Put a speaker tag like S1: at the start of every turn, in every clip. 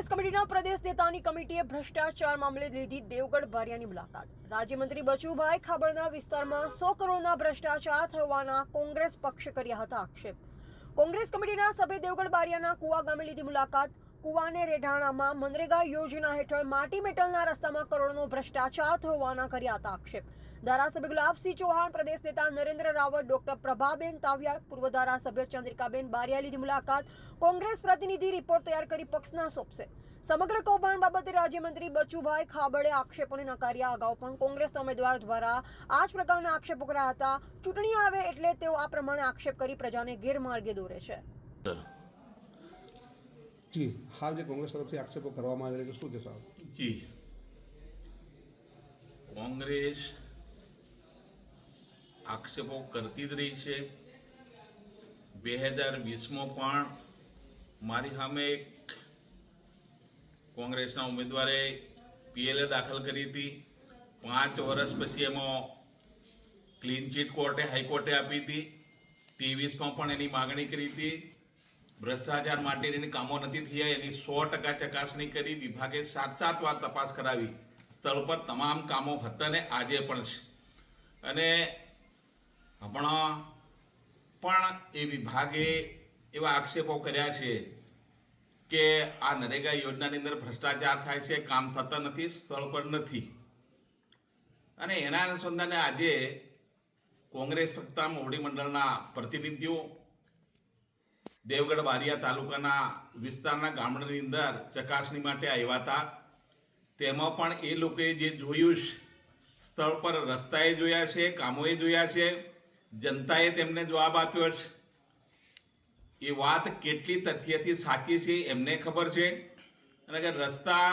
S1: કોંગ્રેસ કમિટીના પ્રદેશ નેતાની કમિટીએ ભ્રષ્ટાચાર મામલે લીધી દેવગઢ બારિયાની મુલાકાત. રાજ્યમંત્રી બચુભાઈ ખાબડના વિસ્તારમાં સો કરોડના ભ્રષ્ટાચાર થવાના કોંગ્રેસ પક્ષે કર્યા હતા આક્ષેપ. કોંગ્રેસ કમિટીના સભ્ય દેવગઢ બારિયાના કુવા ગામે લીધી મુલાકાત. કુવાને રેઢાણામાં મનરેગા યોજના હેઠળ માટી મેટલના રસ્તામાં કરોડનો ભ્રષ્ટાચાર થવાના કર્યા હતા આક્ષેપ. ધારાસભ્ય ગુલાબસિંહ ચૌહાણ, પ્રદેશ નેતા નરેન્દ્ર રાવત, ડોક્ટર પ્રભાબેન તાવિયાડ પૂર્વ ધારાસભ્ય ચંદ્રિકાબેન બારિયા મુલાકાત. કોંગ્રેસ પ્રતિનિધિ રિપોર્ટ તૈયાર કરી પક્ષના સોંપશે. સમગ્ર કૌભાંડ બાબતે રાજ્યમંત્રી બચુભાઈ ખાબડે આક્ષેપોને નકાર્યા. અગાઉ પણ કોંગ્રેસ ઉમેદવાર દ્વારા આ જ પ્રકારના આક્ષેપો કર્યા હતા. ચૂંટણી આવે એટલે તેઓ આ પ્રમાણે આક્ષેપ કરી પ્રજાને ગેરમાર્ગે દોરે છે.
S2: જી, હાલ જે કોંગ્રેસ તરફથી આક્ષેપો કરવામાં આવેલા છે, શું કહેશો?
S3: જી. કોંગ્રેસ આક્ષેપો કરતી જ રહી છે. બે હજાર વીસમાં પણ મારી સામે એક કોંગ્રેસના ઉમેદવારે પીએલએ દાખલ કરી હતી. પાંચ વર્ષ પછી એમાં ક્લીન ચીટ કોર્ટે, હાઈકોર્ટે આપી હતી. ત્રેવીસમાં પણ એની માગણી કરી હતી. ભ્રષ્ટાચાર માટેની કામો નથી થયા, એની સો ટકા ચકાસણી કરી, વિભાગે સાત સાત વાર તપાસ કરાવી. સ્થળ પર તમામ કામો હતા ને આજે પણ છે. અને હમણાં પણ એ વિભાગે એવા આક્ષેપો કર્યા છે કે આ નરેગા યોજનાની અંદર ભ્રષ્ટાચાર થાય છે, કામ થતા નથી, સ્થળ પર નથી. અને એના અનુસંધાને આજે કોંગ્રેસ સત્તા મોવડી મંડળના પ્રતિનિધિઓ દેવગઢ બારિયા તાલુકાના વિસ્તારના ગામડાની અંદર ચકાસણી માટે આવ્યા હતા. તેમાં પણ એ લોકોએ જે જોયું સ્થળ પર રસ્તાએ જોયા છે, કામોએ જોયા છે. જનતાએ તેમને જવાબ આપ્યો છે. એ વાત કેટલી તથ્યથી સાચી છે એમને ખબર છે. અને કે રસ્તા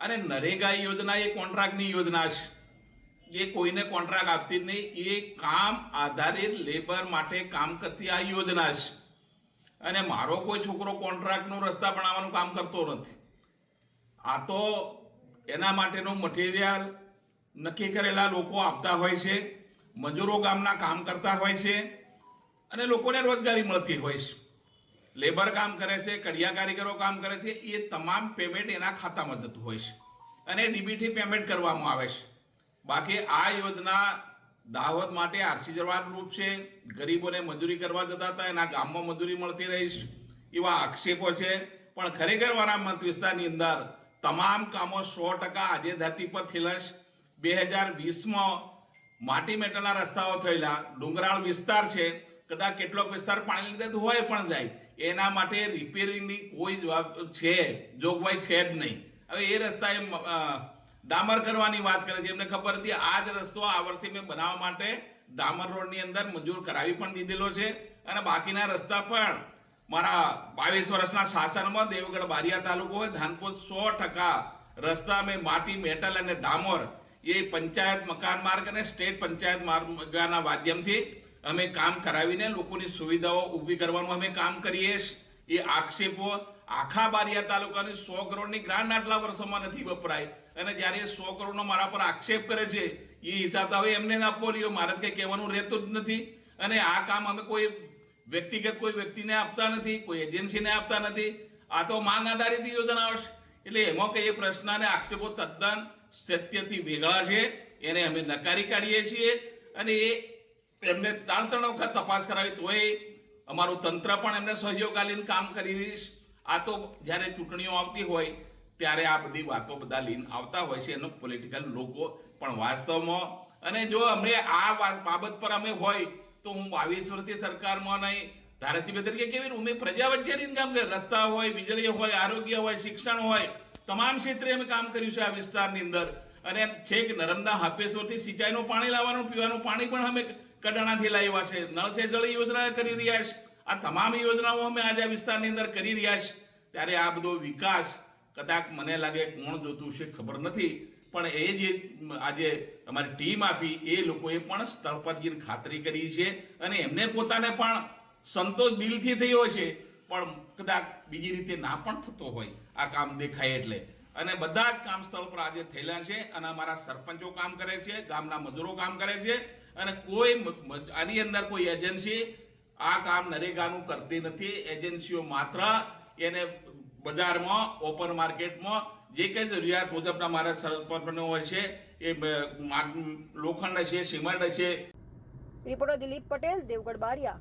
S3: અને નરેગા યોજના એ કોન્ટ્રાક્ટની યોજના છે. એ કોઈને કોન્ટ્રાક્ટ આપતી જ નહીં, એ કામ આધારિત લેબર માટે કામ કરતી આ યોજના છે. અને મારો કોઈ છોકરો કોન્ટ્રાક્ટનો રસ્તા બનાવવાનું કામ કરતો નથી. આ તો એના માટેનું મટીરિયલ નક્કી કરેલા લોકો આપતા હોય છે, મજૂરો ગામના કામ કરતા હોય છે, અને લોકોને રોજગારી મળતી હોય છે. લેબર કામ કરે છે, કડિયા કારીગરો કામ કરે છે, એ તમામ પેમેન્ટ એના ખાતામાં જતું હોય છે. અને ડીબીટી પેમેન્ટ કરવામાં આવે છે. બાકી આ યોજના દાહોદ માટે આશીર્વાદ રૂપ છે. ગરીબોને મજૂરી કરવા જતા હતા, એના ગામમાં મજૂરી મળતી રહીશ એવા આક્ષેપો છે. પણ ખરેખર મારા મત વિસ્તારની અંદર તમામ કામો સો ટકા આજે ધરતી પર થયેલા બે હજાર વીસમાં માટી મેટલના રસ્તાઓ થયેલા, ડુંગરાળ વિસ્તાર છે. કદાચ કેટલોક વિસ્તાર પાણી લીધે હોય પણ જાય. એના માટે રિપેરિંગની કોઈ જવાબ છે, જોગવાઈ છે જ નહીં. હવે એ રસ્તાએ ડામર કરવાની વાત કરે છે એમને ખબર હતી, આ જ રસ્તો આ વર્ષે મેં બનાવવા માટે ડામર રોડની અંદર મંજૂર કરાવી પણ દીધેલો છે અને બાકીના રસ્તા પણ મારા બાવીસ વર્ષના શાસનમાં દેવગઢ બારિયા તાલુકો હોય ધાનપુર સો ટકા રસ્તા મેં માટી, મેટલ અને ડામર એ પંચાયત મકાન માર્ગ અને સ્ટેટ પંચાયત માર્ગના માધ્યમથી અમે કામ કરાવીને લોકોની સુવિધાઓ ઊભી કરવાનું અમે કામ કરીએ છીએ. એ આક્ષેપો આખા બારિયા તાલુકાની સો કરોડની ગ્રાન્ટ આટલા વર્ષોમાં નથી વપરાય. અને જ્યારે એ સો કરોડનો મારા પર આક્ષેપ કરે છે, એ હિસાબ તો હવે એમને આપવો રહ્યો. મારે કંઈ કહેવાનું રહેતું જ નથી. અને આ કામ અમે કોઈ વ્યક્તિગત કોઈ વ્યક્તિને આપતા નથી, કોઈ એજન્સીને આપતા નથી. આ તો માંગ આધારિત યોજના આવશે એટલે એમાં કંઈ એ પ્રશ્ન અને આક્ષેપો તદ્દન સત્યથી વેગળા છે. એને અમે નકારી કાઢીએ છીએ. અને એ એમને ત્રણ ત્રણ વખત તપાસ કરાવી તોય અમારું તંત્ર પણ એમને સહયોગાલીન કામ કરી આ તો જ્યારે ચૂંટણીઓ આવતી હોય, ત્યારે આ બધી વાતો બધા લીન આવતા હોય છે. એનો પોલિટિકલ લોકો પણ વાસ્તવમાં, અને જો અમે આ વાત- બાબત પર અમે હોય, તો હું બાવીસ વર્ષથી સરકારમાં નહીં. ધારાસભ્ય તરીકે કેવી રીતે? અમે પ્રજા વચ્ચે કામ કરે રસ્તા હોય, વીજળી હોય, આરોગ્ય હોય, શિક્ષણ હોય, તમામ ક્ષેત્રે અમે કામ કર્યું છે આ વિસ્તારની અંદર. અને છેક નર્મદા હાપેશ્વરથી સિંચાઈનું પાણી લાવવાનું, પીવાનું પાણી પણ અમે કડાણાથી લાવ્યા છે. નળ સે જળ યોજના કરી રહ્યા છે. આ તમામ યોજનાઓ અમે આજે આ વિસ્તારની અંદર કરી રહ્યા છે. ત્યારે આ બધો વિકાસ કદાચ મને લાગે કોણ જોતું છે ખબર નથી. પણ એ જે આજે અમારી ટીમ આપી, એ લોકોએ પણ સ્થળ પર ખાતરી કરી છે અને એમને પોતાને પણ સંતોષ દિલથી થયો છે. પણ કદાચ બીજી રીતે ના પણ થતો હોય. આ કામ દેખાય એટલે. અને બધા જ કામ સ્થળ પર આજે થયેલા છે અને અમારા સરપંચો કામ કરે છે, ગામના મજૂરો કામ કરે છે. અને કોઈ આની અંદર કોઈ એજન્સી આ કામ નરેગાનું કરતી નથી. એજન્સીઓ માત્ર એને બજારમાં ઓપન માર્કેટમાં જે કંઈ જરૂરિયાત મુજબના મારા સરપંચનો હોય છે, એ લોખંડ છે, સિમેન્ટ છે.
S1: રિપોર્ટર દિલીપ પટેલ, દેવગઢ બારિયા.